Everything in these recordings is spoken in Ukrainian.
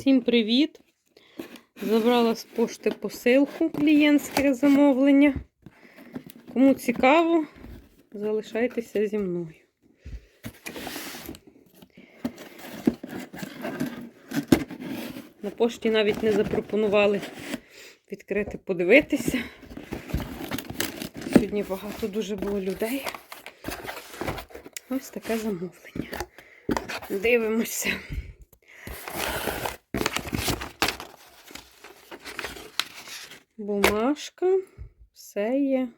Всім привіт! Забрала з пошти посилку клієнтське замовлення. Кому цікаво, залишайтеся зі мною. На пошті навіть не запропонували відкрити, подивитися. Сьогодні багато дуже було людей. Ось таке замовлення. Дивимося. Бумажка, все є.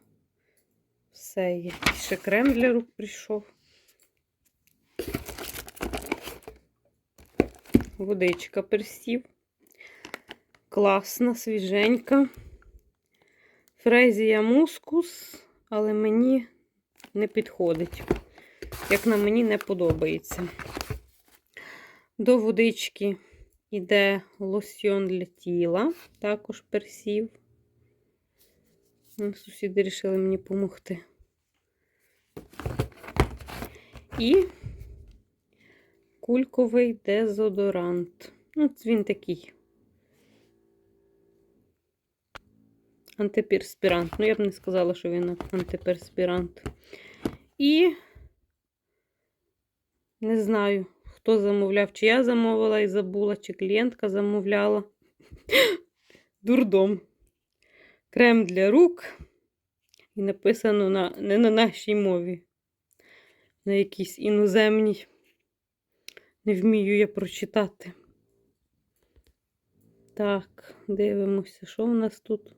Все є. І ще крем для рук прийшов. Водичка персів. Класна, свіженька. Фрезія мускус, але мені не підходить. Як на мені не подобається. До водички йде лосьйон для тіла, також персів. Ну, Сусіди вирішили мені допомогти. І кульковий дезодорант. Ну, він такий. Антиперспірант. Ну, я б не сказала, що він антиперспірант. І не знаю, хто замовляв, чи я замовила і забула, чи клієнтка замовляла. Дурдом. Крем для рук. І написано на, не на нашій мові, на якійсь іноземній. Не вмію я прочитати. Так, дивимося, що у нас тут.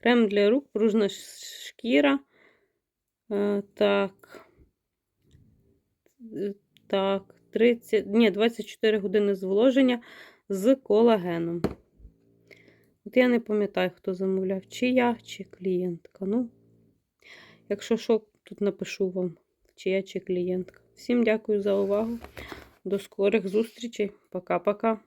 Крем для рук, пружна шкіра. Е, Так. Е, Так, 30, ні, 24 години зволоження з колагеном. От я не пам'ятаю, хто замовляв, чи я, чи клієнтка. Ну, якщо що, тут напишу вам, чи я, чи клієнтка. Всім дякую за увагу. До скорих зустрічей. Пока-пока.